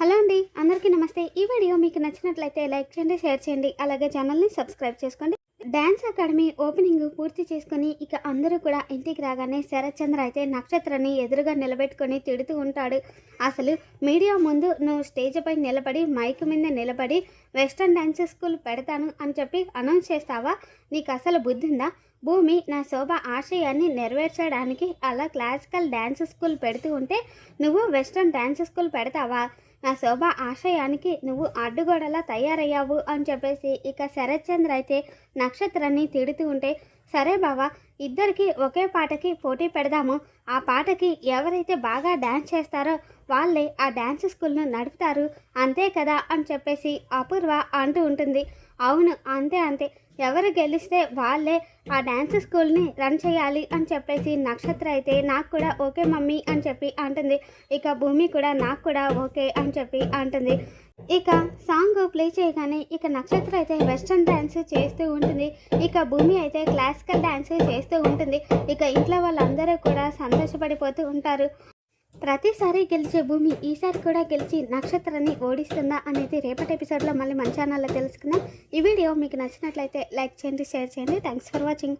Hello అండి అందరికీ నమస్తే. ఈ వీడియో మీకు నచ్చినట్లయితే లైక్ చేయండి షేర్ చేయండి అలాగే ఛానల్ని సబ్స్క్రైబ్ చేసుకోండి. డ్యాన్స్ అకాడమీ ఓపెనింగ్ పూర్తి చేసుకుని ఇక అందరూ కూడా ఇంటికి రాగానే శరత్ చంద్ర అయితే నక్షత్రాన్ని ఎదురుగా నిలబెట్టుకొని తిడుతూ ఉంటాడు. అసలు మీడియా ముందు నువ్వు స్టేజ్ పై నిలబడి మైక్ మీద నిలబడి వెస్ట్రన్ డ్యాన్స్ స్కూల్ పెడతాను అని చెప్పి అనౌన్స్ చేస్తావా? నీకు అసలు బుద్ధి ఉందా భూమి నా శోభ ఆశయాన్ని నెరవేర్చడానికి అలా క్లాసికల్ డ్యాన్స్ స్కూల్ పెడుతూ ఉంటే నువ్వు వెస్ట్రన్ డ్యాన్స్ స్కూల్ పెడతావా? నా శోభ ఆశయానికి నువ్వు అడ్డుగోడలా తయారయ్యావు అని చెప్పేసి ఇక శరత్ చంద్ర అయితే నక్షత్రాన్ని తిడుతూ ఉంటే సరే బావా ఇద్దరికి ఒకే పాటకి పోటీ పెడదాము. ఆ పాటకి ఎవరైతే బాగా డ్యాన్స్ చేస్తారో వాళ్ళే ఆ డ్యాన్స్ స్కూల్ను నడుపుతారు. అంతే కదా అని చెప్పేసి అపూర్వ అంటూ ఉంటుంది. అవును అంతే అంతే. ఎవరు గెలిస్తే వాళ్ళే ఆ డ్యాన్స్ స్కూల్ని రన్ చేయాలి అని చెప్పేసి నక్షత్ర అయితే నాకు కూడా ఓకే మమ్మీ అని చెప్పి అంటుంది. ఇక భూమి కూడా నాకు కూడా ఓకే అని చెప్పి అంటుంది. ఇక సాంగ్ ప్లే చేయగానే ఇక నక్షత్రం అయితే వెస్ట్రన్ డ్యాన్స్ చేస్తూ ఉంటుంది. ఇక భూమి అయితే క్లాసికల్ డ్యాన్స్ చేస్తూ ఉంటుంది. ఇక ఇంట్లో వాళ్ళందరూ కూడా సంతోషపడిపోతూ ఉంటారు. ప్రతిసారి గెలిచే భూమి ఈసారి కూడా గెలిచి నక్షత్రాన్ని ఓడిస్తుందా అనేది రేపటి ఎపిసోడ్లో మళ్ళీ మన ఛానల్లో తెలుసుకుందాం. ఈ వీడియో మీకు నచ్చినట్లయితే లైక్ చేయండి షేర్ చేయండి. Thanks for watching